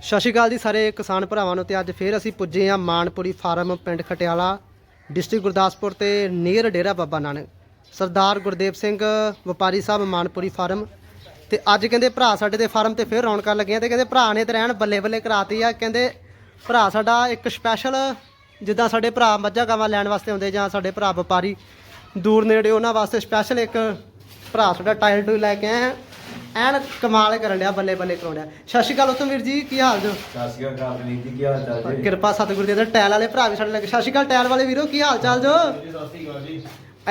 ਸਤਿ ਸ਼੍ਰੀ ਅਕਾਲ ਜੀ ਸਾਰੇ ਕਿਸਾਨ ਭਰਾਵਾਂ ਨੂੰ ਤੇ ਅੱਜ ਫੇਰ ਅਸੀਂ ਪੁੱਜੇ ਆ ਮਾਨਪੁਰੀ ਫਾਰਮ ਪਿੰਡ ਖਟਿਆਲਾ, ਡਿਸਟ੍ਰਿਕਟ ਗੁਰਦਾਸਪੁਰ ਤੇ ਨੀਅਰ ਡੇਰਾ ਬਾਬਾ ਨਾਨਕ। ਸਰਦਾਰ ਗੁਰਦੇਵ ਸਿੰਘ ਵਪਾਰੀ ਸਾਹਿਬ ਮਾਨਪੁਰੀ ਫਾਰਮ ਤੇ ਅੱਜ ਕਹਿੰਦੇ ਭਰਾ ਸਾਡੇ ਦੇ ਫਾਰਮ ਤੇ ਫੇਰ ਰੌਣਕਾਂ ਲੱਗੀਆਂ ਤੇ ਕਹਿੰਦੇ ਭਰਾ ਨੇ ਤੇ ਰਹਿਣ ਬੱਲੇ ਬੱਲੇ ਕਰਾਤੀ ਆ। ਕਹਿੰਦੇ ਭਰਾ ਸਾਡਾ ਇੱਕ ਸਪੈਸ਼ਲ ਜਿੱਦਾਂ ਸਾਡੇ ਭਰਾ ਮੱਝਾਂ ਗਾਵਾਂ ਲੈਣ ਵਾਸਤੇ ਆਉਂਦੇ ਜਾਂ ਸਾਡੇ ਭਰਾ ਵਪਾਰੀ ਦੂਰ ਨੇੜੇ ਉਹਨਾਂ ਵਾਸਤੇ ਸਪੈਸ਼ਲ ਇੱਕ ਭਰਾ ਸਾਡਾ ਟਾਇਲ ਟੂ ਲੈ ਕੇ ਆਏ ਐਨ ਕਮਾਲ ਕਰਨ ਡਿਆ ਬੱਲੇ ਬੱਲੇ ਕਰਾਉਣ ਡਿਆ। ਸਤਿ ਸ਼੍ਰੀ ਅਕਾਲ ਉਤਮ ਵੀਰ ਜੀ ਕੀ ਹਾਲ ਜੋ? ਸਤਿ ਸ਼੍ਰੀ ਅਕਾਲ ਕਾਬਲੀ ਜੀ ਕੀ ਹਾਲ ਚਾਲ ਜੀ? ਕਿਰਪਾ ਸਤਿਗੁਰੂ ਦੀ ਤੇ ਟੈਲ ਵਾਲੇ ਭਰਾ ਵੀ ਸਾਡੇ ਲੱਗੇ। ਸਤਿ ਸ਼੍ਰੀ ਅਕਾਲ ਟੈਲ ਵਾਲੇ ਵੀਰੋ ਕੀ ਹਾਲ ਚਾਲ ਜੋ? ਸਤਿ ਸ਼੍ਰੀ ਅਕਾਲ ਜੀ।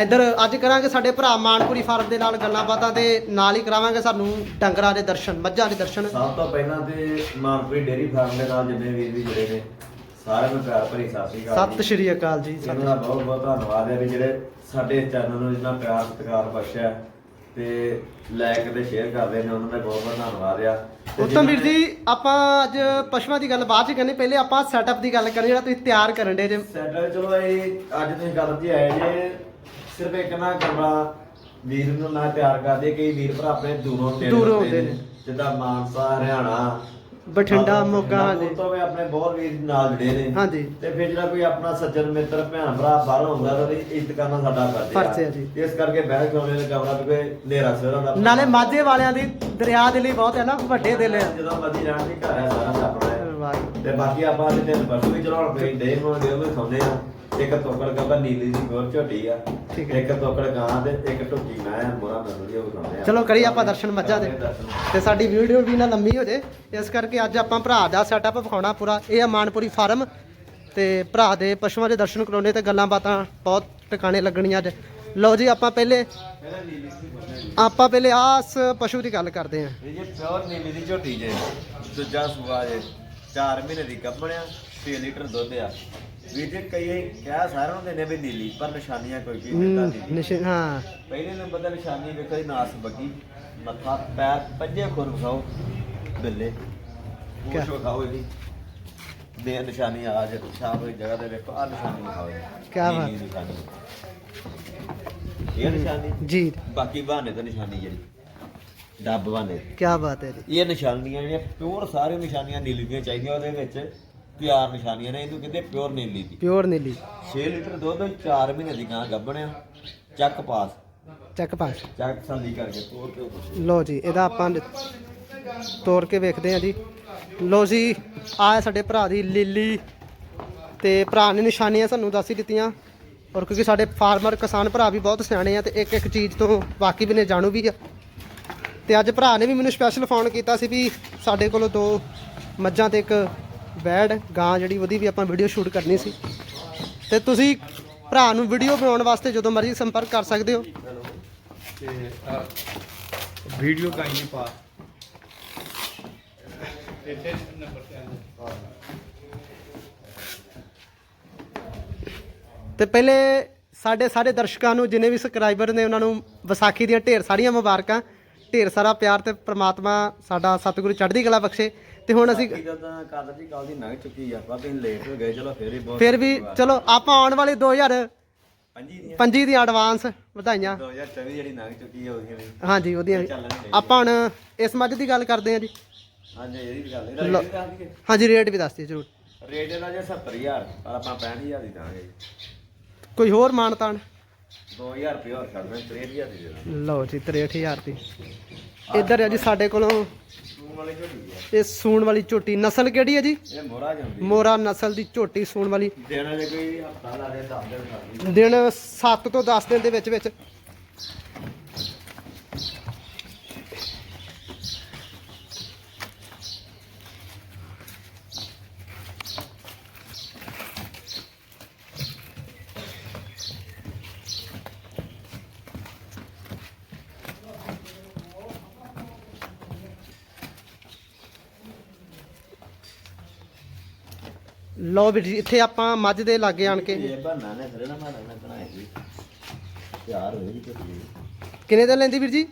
ਇੱਧਰ ਅੱਜ ਕਰਾਂਗੇ ਸਾਡੇ ਭਰਾ ਮਾਨਪੁਰੀ ਫਾਰਮ ਦੇ ਨਾਲ ਗੱਲਾਂ ਬਾਤਾਂ ਤੇ ਨਾਲ ਹੀ ਕਰਾਵਾਂਗੇ ਸਾਨੂੰ ਡੰਗਰਾਂ ਦੇ ਦਰਸ਼ਨ ਮੱਝਾਂ ਦੇ ਦਰਸ਼ਨ। ਸਭ ਤੋਂ ਪਹਿਲਾਂ ਤੇ ਮਾਨਪੁਰੀ ਡੇਰੀ ਫਾਰਮ ਦੇ ਨਾਲ ਜਿੰਨੇ ਵੀਰ ਵੀ ਜੁੜੇ ਨੇ ਸਾਰਿਆਂ ਨੂੰ ਪਿਆਰ ਭਰੀ ਸਤਿ ਸ਼੍ਰੀ ਅਕਾਲ ਸਤਿ ਸ਼੍ਰੀ ਅਕਾਲ ਜੀ ਇਹਨਾਂ ਦਾ ਬਹੁਤ ਬਹੁਤ ਧੰਨਵਾਦ ਹੈ ਵੀ ਜਿਹੜੇ ਸਾਡੇ ਚੈਨਲ ਨੂੰ ਜਿੰਨਾ ਪਿਆਰ ਸਤਿਕਾਰ ਬਖਸ਼ਿਆ। ਤੇ ਲਾਇਕ ਤੇ ਸ਼ੇਅਰ ਕਰਦੇ ਨੇ ਉਹਨਾਂ ਦਾ ਬਹੁਤ ਬਹੁਤ ਧੰਨਵਾਦ ਆ ਤੇ ਉਤਮ ਵੀਰ ਜੀ ਆਪਾਂ ਅੱਜ ਪਸ਼ੂਆਂ ਦੀ ਗੱਲ ਬਾਅਦ ਚ ਕਰਨੀ ਪਹਿਲੇ ਆਪਾਂ ਸੈਟਅਪ ਦੀ ਗੱਲ ਕਰੀ ਜਿਹੜਾ ਤੁਸੀਂ ਤਿਆਰ ਕਰਨ ਦੇ ਜੇ ਸੈਟਲ ਚਲੋ ਇਹ ਅੱਜ ਤੁਸੀਂ ਗੱਲ ਤੇ ਆਏ ਜੇ ਸਿਰਫ ਇੱਕ ਨਾ ਕਮਰਾ ਵੀਰ ਨੂੰ ਨਾ ਤਿਆਰ ਕਰਦੇ ਕਈ ਵੀਰ ਭਰਾ ਆਪਣੇ ਦੂਰੋਂ ਹੁੰਦੇ ਆਉਂਦੇ ਨੇ। ਜਿੱਦਾਂ ਮਾਨਸਾ ਹਰਿਆਣਾ ਬਠਿੰਡਾ ਮੋਗਾ ਹਾਂਜੀ ਤੋਂ ਵੀ ਆਪਣੇ ਬਹੁਤ ਵੀਰ ਨਾਲ ਜੁੜੇ ਨੇ। ਹਾਂਜੀ। ਤੇ ਫਿਰ ਜਿਹੜਾ ਕੋਈ ਆਪਣਾ ਸੱਜਣ ਮਿੱਤਰ ਭੈਣ ਭਰਾ ਬਾਹਰੋਂ ਹੁੰਦਾ ਤਾਂ ਉਹਦੀ ਇੱਜ਼ਤ ਕਰਨਾ ਸਾਡਾ ਫਰਜ਼ ਹੈ ਜੀ। ਇਸ ਕਰਕੇ ਬਹਿ ਕੇ ਉਹਨੇ ਕਮਰਾ ਤੇ ਨੇਰਾ ਸਵੇਰਾ ਦਾ ਨਾਲੇ ਮਾਝੇ ਵਾਲਿਆਂ ਦੀ ਦਰਿਆ ਦੇ ਲਈ ਬਹੁਤ ਹੈ ਨਾ ਵੱਡੇ ਦਿਲ ਆ। ਜਦੋਂ ਮਰਜ਼ੀ ਰਹਿਣ ਦੀ ਘਰ ਹੈ ਸਾਰਾ ਆਪਣਾ। ਹੈ। ਤੇ ਬਾਕੀ ਆਪਾਂ ਅੱਜ ਤਿੰਨ ਪਰਸੋਂ ਵੀ ਚਲਾਉਣ ਪਈ ਦੇ ਹੋਣਗੇ ਉਹ ਵੀ ਖਾਉਂਦੇ ਆ। ਇੱਕ ਤੋਕੜ ਗੱਬਾ ਨੀਲੀ ਦੀ ਗੋਰ ਝੋਟੀ ਆ ਠੀਕ ਹੈ। ਇੱਕ ਤੋਕੜ ਗਾਂ ਤੇ ਇੱਕ ਟੁੱਕੀ ਮੈਂ ਮੋਰਾ ਨਸਲ ਦੀ ਉਹ ਵੀ ਖਾਉਂਦੇ ਆ। ਚਲੋ ਕਰੀਏ ਆਪਾਂ ਦਰਸ਼ਨ ਮੱਝਾਂ ਦੇ। ਦਰਸ਼ਨ। ਤੇ ਸਾਡੀ ਵੀਡੀਓ ਵੀ ਨਾ ਲੰਮੀ ਹੋ ਜੇ ਇਸ ਕਰਕੇ ਅੱਜ ਆਪਾਂ ਭਰਾ ਦਾ ਸੈਟਅਪ ਵਿਖਾਉਣਾ ਪੂਰਾ। ਇਹ ਆ ਮਾਨਪੁਰੀ ਫਾਰਮ ਤੇ ਭਰਾ ਦੇ ਪਸ਼ੂਆਂ ਦੇ ਦਰਸ਼ਨ ਕਰਾਉਣੇ ਤੇ ਗੱਲਾਂ ਬਾਤਾਂ ਬਹੁਤ ਟਿਕਾਣੇ ਲੱਗਣੀਆਂ ਅੱਜ। ਲਓ ਜੀ ਆਪਾਂ ਪਹਿਲੇ। ਆਪਾਂ ਪਹਿਲੇ ਆਸ ਪਸ਼ੂ ਦੀ ਗੱਲ ਕਰਦੇ ਆਂ ਇਹ ਜੇ ਪਿਓਰ ਨੀਲੀ ਦੀ ਝੋਟੀ ਜੇ ਦੂਜਾ ਸੂਆ ਜੇ 4 ਮਹੀਨੇ ਦੀ ਕੱਪੜਿਆ 6 ਲੀਟਰ ਦੁੱਧ ਆ। ਵੀਰ ਜੀ ਕਈ ਕਹਿ ਸਾਰਿਆਂ ਨੂੰ ਦਿੰਦੇ ਵੀ ਨੀਲੀ ਪਰ ਨਿਸ਼ਾਨੀਆਂ ਕੋਈ ਵੀ ਨਹੀਂ ਹਮ, ਨੀਲੀ। ਨਿਸ਼ ਹਾਂ। ਪਹਿਲੇ ਨੰਬਰ ਤੇ ਨਿਸ਼ਾਨੀ ਵੇਖੋ ਜੀ ਨਾਸ ਬੱਗੀ ਮੱਥਾ ਪੈਰ ਪੰਜੇ ਖੁਰ ਵਿਖਾਓ ਬਿੱਲੇ? ਕੁਛ ਵਿਖਾਓ ਇਹਦੀ। ਦੇ ਨਿਸ਼ਾਨੀ ਆ ਜੇ ਛਾਪ ਦੀ ਜਗ੍ਹਾ ਤੇ ਵੇਖੋ ਆ ਨਿਸ਼ਾਨੀ ਵਿਖਾਓ। ਕਿਆ ਬਾਤ। ਨਿਸ਼ਾਨੀ। ਇਹ ਨਿਸ਼ਾਨੀ? ਜੀ। ਬਾਕੀ ਬਹਾਨੇ ਤੇ ਨਿਸ਼ਾਨੀ ਜਿਹੜੀ ਡੱਬ ਬਹਾਨੇ ਕੀ ਬਾਤ ਹੈ ਜੀ। ਇਹ ਨਿਸ਼ਾਨੀਆਂ ਜਿਹੜੀਆਂ ਪਿਓਰ ਸਾਰੇ ਨਿਸ਼ਾਨੀਆਂ ਨੀਲੀ ਦੀਆਂ ਚਾਹੀਦੀਆਂ ਉਹਦੇ ਵਿੱਚ। ਪਿਆਰ ਨਿਸ਼ਾਨੀਆਂ ਨੇ ਇਹਨੂੰ ਕਹਿੰਦੇ ਪਿਓਰ ਨੀਲੀ ਦੀ ਪਿਓਰ ਨੀਲੀ। 6 ਲੀਟਰ ਦੁੱਧ 4 ਮਹੀਨੇ ਦੀ ਗਾਂ ਗੱਭਣਿਆ ਚੱਕ ਪਾਸ। ਚੱਕ ਪਾਸ। ਚੱਕ ਸੰਦੀ ਕਰਕੇ ਤੋੜ ਕੇ ਲਓ ਜੀ ਇਹਦਾ ਆਪਾਂ ਤੋੜ ਕੇ ਵੇਖਦੇ ਆਂ ਜੀ। ਲਓ ਜੀ ਆ ਸਾਡੇ ਭਰਾ ਦੀ ਲੀਲੀ। ਤੇ ਭਰਾ ਨੇ ਨਿਸ਼ਾਨੀਆਂ ਸਾਨੂੰ ਦੱਸ ਹੀ ਦਿੱਤੀਆਂ। ਔਰ ਕਿਉਂਕਿ ਸਾਡੇ ਫਾਰਮਰ ਕਿਸਾਨ ਭਰਾ ਵੀ ਬਹੁਤ ਸਿਆਣੇ ਆ ਤੇ ਇੱਕ ਇੱਕ ਚੀਜ਼ ਤੋਂ ਵਾਕਿਫ ਨੇ ਜਾਣੂ ਵੀ ਆ। ਤੇ ਅੱਜ ਭਰਾ ਨੇ ਵੀ ਮੈਨੂੰ ਸਪੈਸ਼ਲ ਫੋਨ ਕੀਤਾ ਸੀ ਵੀ ਸਾਡੇ ਕੋਲੋਂ ਦੋ ਮੱਝਾਂ ਤੇ ਇੱਕ ਬੈਡ ਗਾਂ ਜਿਹੜੀ ਉਹਦੀ ਵੀ ਆਪਾਂ ਵੀਡੀਓ ਸ਼ੂਟ ਕਰਨੀ ਸੀ। ਤੇ ਤੁਸੀਂ ਭਰਾ ਨੂੰ ਵੀਡੀਓ ਬਣਾਉਣ ਵਾਸਤੇ ਜਦੋਂ ਮਰਜ਼ੀ ਸੰਪਰਕ ਕਰ ਸਕਦੇ ਹੋ। ਤੇ ਤੇ ਪਹਿਲੇ ਸਾਡੇ ਸਾਰੇ ਦਰਸ਼ਕਾਂ ਨੂੰ ਜਿਨੇ ਵੀ ਸਬਸਕ੍ਰਾਈਬਰ ਨੇ ਉਹਨਾਂ ਨੂੰ ਵਿਸਾਖੀ ਦੀਆਂ ਢੇਰ ਸਾਰੀਆਂ ਮੁਬਾਰਕਾਂ। ਢੇਰ ਸਾਰਾ ਪਿਆਰ ਤੇ ਪ੍ਰਮਾਤਮਾ ਸਾਡਾ ਸਤਿਗੁਰੂ ਚੜ੍ਹਦੀ ਕਲਾ ਬਖਸ਼ੇ। ਤੇ ਹੁਣ ਅਸੀਂ ਬਾਕੀ ਤਾਂ ਕਾਦਰ ਜੀ ਕੱਲ ਦੀ ਲੰਘ ਚੁੱਕੀ ਆ ਪਰ ਤੁਸੀਂ ਲੇਟ ਹੋ ਗਏ ਚਲੋ ਫਿਰ ਵੀ ਬਹੁਤ ਫਿਰ ਵੀ ਚਲੋ ਆਪਾਂ ਆਉਣ ਵਾਲੇ 2025 ਪੰਜੀ ਦੀਆਂ। ਦੀ ਐਡਵਾਂਸ ਵਧਾਈਆਂ। 2024 ਜਿਹੜੀ ਲੰਘ ਚੁੱਕੀ ਆ ਉਹਦੀਆਂ ਵੀ ਹਾਂਜੀ ਉਹਦੀਆਂ ਵੀ। ਆਪਾਂ ਹੁਣ ਇਸ ਮੱਝ ਦੀ ਗੱਲ ਕਰਦੇ ਹਾਂ ਜੀ। ਹਾਂਜੀ ਇਹਦੀ ਵੀ ਗੱਲ ਇਹਦਾ ਲਓ। ਰੇਟ ਦੱਸ ਦਈਏ। ਹਾਂਜੀ ਰੇਟ ਵੀ ਦੱਸ ਦਿਓ ਜਰੂਰ। ਰੇਟ ਇਹਦਾ ਜੇ 70000 ਪਰ ਆਪਾਂ 65000 ਦੀ ਦਾਂਗੇ। ਕੋਈ ਹੋਰ ਮਾਨਤਾਨ? 2000 ਰੁਪਏ ਹੋਰ ਛੱਡ ਮੈਂ 63000 ਦੀ ਦੇ ਦਾਂ ਲਓ ਜੀ 63000 ਦੀ। ਇੱਧਰ ਹੈ ਜੀ ਸਾਡੇ ਕੋਲੋਂ ਸੂਣ ਵਾਲੀ ਝੋਟੀ ਆ। ਇਹ ਸੂਣ ਵਾਲੀ ਝੋਟੀ ਨਸਲ ਕਿਹੜੀ ਹੈ ਜੀ? ਇਹ ਮੋਰਾ ਜਾਂਦੀ ਮੋਰਾ ਨਸਲ ਦੀ ਝੋਟੀ ਸੂਣ ਵਾਲੀ। ਦੇਣਾ ਜੇ ਕੋਈ ਹਫਤਾ ਲਾ ਦੇ 10 ਦਿਨ ਦਿਨ 7 ਤੋਂ 10 ਦਿਨ ਦੇ ਵਿੱਚ ਵਿੱਚ। ਲਓ ਵੀਰ ਜੀ ਇੱਥੇ ਆਪਾਂ ਮੱਝ ਦੇ ਲਾਗੇ ਆਣ ਕੇ। ਇਹ ਬਹਾਨਾ ਨੇ ਫਿਰ ਨਾ ਮਾਰਾ ਨਾ ਬਣਾਇਆ ਜੀ। ਤਿਆਰ ਹੋਏ ਦੀ ਝੋਟੀ ਕਿੰਨੇ ਦਿਨ ਲੈਂਦੀ ਵੀਰ ਜੀ?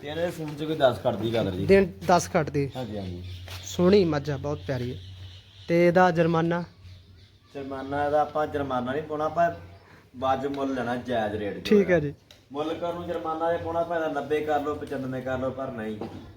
ਤੇ ਇਹਨੇ ਸੂਣ ਚ ਕੋਈ 10 ਕੱਢਦੀ ਕਾਦਰ ਜੀ। ਦਿਨ 10 ਕੱਟਦੀ ਹਾਂਜੀ ਹਾਂਜੀ। ਸੋਹਣੀ ਮੱਝ ਆ ਬਹੁਤ ਪਿਆਰੀ ਹੈ ਤੇ ਇਹਦਾ ਜੁਰਮਾਨਾ? ਜੁਰਮਾਨਾ ਇਹਦਾ ਆਪਾਂ ਜੁਰਮਾਨਾ ਨਹੀਂ ਪਾਉਣਾ ਆਪਾਂ ਵਾਜਬ ਮੁੱਲ ਲੈਣਾ ਜਾਇਜ਼ ਰੇਟ ਠੀਕ ਹੈ ਜੀ। ਮੁੱਲ ਕਰਨ ਨੂੰ ਜੁਰਮਾਨਾ ਇਹ ਪਾਉਣਾ ਪੈਂਦਾ 90 ਕਰ ਲਓ 95 ਕਰ ਲਓ ਪਰ ਨਹੀਂ।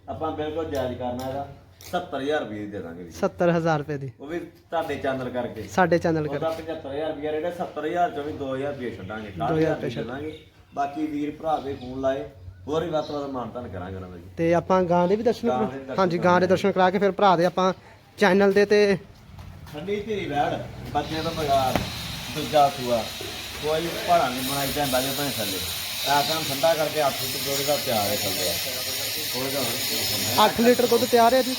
ਆਪਾਂ ਬਿਲਕੁਲ ਜਾਇਜ਼ ਕਰਨਾ ਇਹਦਾ। 70000 ਰੁਪਏ ਦੀ ਦੇ ਦਾਂਗੇ ਵੀਰ 70000 ਰੁਪਏ ਦੀ। ਉਹ ਵੀ ਤੁਹਾਡੇ ਚੈਨਲ ਕਰਕੇ। ਸਾਡੇ ਚੈਨਲ ਕਰ ਉਹਦਾ 75000 ਰੁਪਏ ਹੈ 70000 ਚੋਂ ਵੀ 2000 ਰੁਪਏ ਛੱਡਾਂਗੇ 2000 ਰੁਪਏ ਛੱਡਾਂਗੇ। ਬਾਕੀ ਵੀਰ ਭਰਾ ਦੇ ਫੋਨ ਲਾਏ ਹੋਰ ਵੀ ਵੱਧ ਤੋਂ ਵੱਧ ਮਾਨਤਾਨ ਕਰਾਂਗੇ ਉਹਨਾਂ ਦਾ ਜੀ। ਤੇ ਆਪਾਂ ਗਾਂ ਦੇ ਵੀ ਦਰਸ਼ਨ ਗਾਂ ਕਰੋ- ਦੇ ਦਰਸ਼ਨ ਹਾਂਜੀ ਗਾਂ ਦੇ ਦਰਸ਼ਨ ਕਰਾ ਕੇ ਫਿਰ ਭਰਾ ਦੇ ਆਪਾਂ ਚੈਨਲ ਦੇ ਤੇ ਠੰਡੀ ਧੀਰੀ ਵੈੜ ਬੱਚੇ ਦਾ ਬਗਾਰ ਦੂਜਾ ਸੂਆ। ਕੋਈ ਪਹਾੜਾ ਨਹੀਂ ਬਣਾਈ ਜਾਂਦਾ ਜੇ ਭੈਣ ਥੱਲੇ। ਆ ਕੰਮ ਠੰਡਾ ਕਰਕੇ ਹੱਥ ਤੋਂ ਦਾ ਪਿਆਰ ਹੈ ਥੱਲੇ। ਥੋੜਾ ਜਿਹਾ 8 ਲੀਟਰ ਦੁੱਧ ਤਿਆਰ ਹੈ ਜੀ।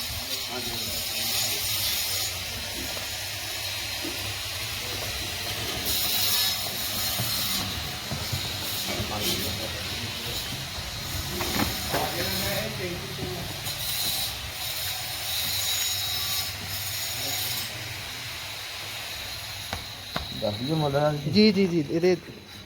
ਦੱਸ ਦਿਓ ਮੁੱਲ ਦਾ? ਜੀ ਜੀ ਜੀ ਇਹਦੇ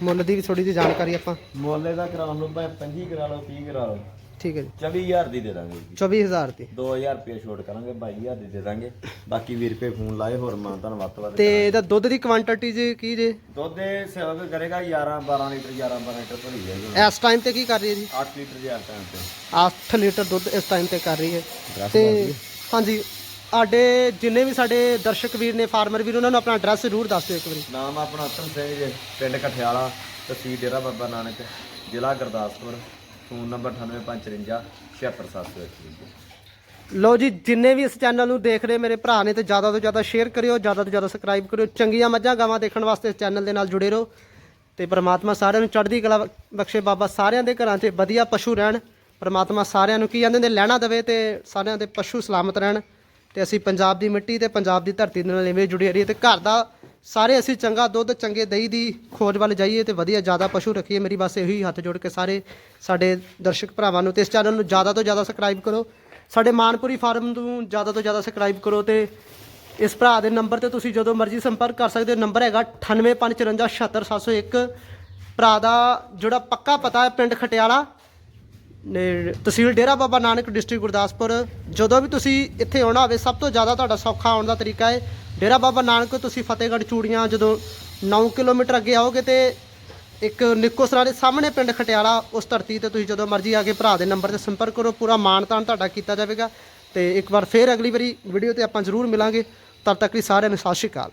ਮੁੱਲ ਦੀ ਵੀ ਥੋੜੀ ਜਿਹੀ ਜਾਣਕਾਰੀ ਆਪਾਂ। ਮੁੱਲ ਦਾ ਕਰਾ ਲਓ ਭਾਵੇਂ 25 ਕਰਾ ਲਓ 30 ਕਰਾ ਲਓ। ਠੀਕ ਹੈ ਜੀ। 24000 ਦੀ ਦੇ ਦਾਂਗੇ ਜੀ। 24000 ਦੀ। 2000 ਰੁਪਏ ਛੋਟ ਕਰਾਂਗੇ 22000 ਦੀ ਦੇ ਦਾਂਗੇ। ਬਾਕੀ 20 ਰੁਪਏ ਫੋਨ ਲਾਏ ਹੋਰ ਮਾਨ ਤੁਹਾਨੂੰ ਵੱਧ ਤੋਂ ਵੱਧ ਤੇ ਇਹਦਾ ਦੁੱਧ ਦੀ ਕੁਆਂਟੀਟੀ ਜੀ ਕੀ ਜੇ? ਦੁੱਧ ਦੇ ਸੇਵਕ ਕਰੇਗਾ 11 12 ਲੀਟਰ 11 12 ਲੀਟਰ ਭਰੀ ਜਾਏਗੀ ਇਸ ਟਾਈਮ ਤੇ ਕੀ ਕਰ ਰਹੀ ਹੈ ਜੀ? 8 ਲੀਟਰ ਦੀ ਟਾਈਮ ਤੇ। 8 ਲੀਟਰ ਦੁੱਧ ਇਸ ਟਾਈਮ ਤੇ ਕਰ ਰਹੀ ਹੈ। ਤੇ। ਹਾਂਜੀ ਸਾਡੇ ਜਿੰਨੇ ਵੀ ਸਾਡੇ ਦਰਸ਼ਕ ਵੀਰ ਨੇ ਫਾਰਮਰ ਵੀਰ ਉਹਨਾਂ ਨੂੰ ਆਪਣਾ ਐਡਰੈਸ ਜ਼ਰੂਰ ਦੱਸ ਦਿਓ ਇੱਕ ਵਾਰੀ। ਨਾਮ ਆਪਣਾ ਉਤਮ ਸਿੰਘ ਜੀ ਪਿੰਡ ਕਠਿਆਲਾ ਤਹਿਸੀਲ ਡੇਰਾ ਬਾਬਾ ਨਾਨਕ ਜ਼ਿਲ੍ਹਾ ਗੁਰਦਾਸਪੁਰ। ਫੋਨ ਨੰਬਰ 9854 76701 ਲੋ ਜੀ, ਜਿੰਨੇ ਵੀ ਇਸ ਚੈਨਲ ਨੂੰ ਦੇਖ ਰਹੇ ਮੇਰੇ ਭਰਾ ਨੇ, ਤੇ ਜ਼ਿਆਦਾ ਤੋਂ ਜ਼ਿਆਦਾ ਸ਼ੇਅਰ ਕਰਿਓ, ਜ਼ਿਆਦਾ ਤੋਂ ਜ਼ਿਆਦਾ ਸਬਸਕ੍ਰਾਈਬ ਕਰਿਓ। ਚੰਗੀਆਂ ਮੱਝਾਂ ਗਾਵਾਂ ਦੇਖਣ ਵਾਸਤੇ ਇਸ ਚੈਨਲ ਦੇ ਨਾਲ ਜੁੜੇ ਰਹੋ। ਤੇ ਪ੍ਰਮਾਤਮਾ ਸਾਰਿਆਂ ਨੂੰ ਚੜ੍ਹਦੀ ਕਲਾ ਬਖਸ਼ੇ, ਬਾਬਾ ਸਾਰਿਆਂ ਦੇ ਘਰਾਂ 'ਚ ਵਧੀਆ ਪਸ਼ੂ ਰਹਿਣ। ਪ੍ਰਮਾਤਮਾ ਸਾਰਿਆਂ ਨੂੰ ਕੀ ਕਹਿੰਦੇ ਨੇ ਲੈਣਾ ਦੇਵੇ ਤੇ ਸਾਰਿਆਂ ਦੇ ਪਸ਼ੂ ਸਲਾਮਤ ਰਹਿਣ। ਤੇ ਅਸੀਂ ਪੰਜਾਬ ਦੀ ਮਿੱਟੀ ਤੇ ਪੰਜਾਬ ਦੀ ਧਰਤੀ ਦੇ ਨਾਲ ਇਵੇਂ ਜੁੜੇ ਰਹੀਏ ਤੇ ਘਰ ਦਾ ਸਾਰੇ ਅਸੀਂ ਚੰਗਾ ਦੁੱਧ, ਚੰਗੇ ਦਹੀਂ ਦੀ ਖੋਜ ਵੱਲ ਜਾਈਏ ਤੇ ਵਧੀਆ ਜ਼ਿਆਦਾ ਪਸ਼ੂ ਰੱਖੀਏ। ਮੇਰੀ ਬਸ ਇਹੀ ਹੱਥ ਜੋੜ ਕੇ ਸਾਰੇ ਸਾਡੇ ਦਰਸ਼ਕ ਭਰਾਵਾਂ ਨੂੰ ਤੇ ਇਸ ਚੈਨਲ ਨੂੰ ਜ਼ਿਆਦਾ ਤੋਂ ਜ਼ਿਆਦਾ ਸਬਸਕ੍ਰਾਈਬ ਕਰੋ। ਸਾਡੇ ਮਾਨਪੁਰੀ ਫਾਰਮ ਨੂੰ ਜ਼ਿਆਦਾ ਤੋਂ ਜ਼ਿਆਦਾ ਸਬਸਕ੍ਰਾਈਬ ਕਰੋ ਤੇ ਇਸ ਭਰਾ ਦੇ ਨੰਬਰ ਤੇ ਤੁਸੀਂ ਜਦੋਂ ਮਰਜ਼ੀ ਸੰਪਰਕ ਕਰ ਸਕਦੇ ਹੋ। ਨੰਬਰ ਹੈਗਾ 9854576701 ਭਰਾ ਦਾ ਜਿਹੜਾ ਪੱਕਾ ਪਤਾ ਹੈ ਪਿੰਡ ਖਟਿਆਲਾ। ਨੇ ਤਹਿਸੀਲ ਡੇਰਾ ਬਾਬਾ ਨਾਨਕ ਡਿਸਟ੍ਰਿਕਟ ਗੁਰਦਾਸਪੁਰ, ਜਦੋਂ ਵੀ ਤੁਸੀਂ ਇੱਥੇ ਆਉਣਾ ਹੋਵੇ, ਸਭ ਤੋਂ ਜ਼ਿਆਦਾ ਤੁਹਾਡਾ ਸੌਖਾ ਆਉਣ ਦਾ ਤਰੀਕਾ ਹੈ। ਡੇਰਾ ਬਾਬਾ ਨਾਨਕ, ਤੁਸੀਂ ਫਤਿਹਗੜ੍ਹ ਚੂੜੀਆਂ ਜਦੋਂ 9 ਕਿਲੋਮੀਟਰ ਅੱਗੇ ਆਓਗੇ ਤੇ ਇੱਕ ਨਿੱਕੋਸਰਾ ਦੇ ਸਾਹਮਣੇ ਪਿੰਡ ਖਟਿਆਲਾ, ਉਸ ਧਰਤੀ ਤੇ ਤੁਸੀਂ ਜਦੋਂ ਮਰਜ਼ੀ ਆ ਕੇ ਭਰਾ ਦੇ ਨੰਬਰ ਤੇ ਸੰਪਰਕ ਕਰੋ, ਪੂਰਾ ਮਾਣ ਤਾਣ ਤੁਹਾਡਾ ਕੀਤਾ ਜਾਵੇਗਾ। ਤੇ ਇੱਕ ਵਾਰ ਫੇਰ ਅਗਲੀ ਵਾਰੀ ਵੀਡੀਓ ਤੇ ਆਪਾਂ ਜ਼ਰੂਰ ਮਿਲਾਂਗੇ। ਤਦ ਤੱਕ ਲਈ ਸਾਰਿਆਂ ਨੂੰ ਸਤਿ ਸ਼੍ਰੀ ਅਕਾਲ।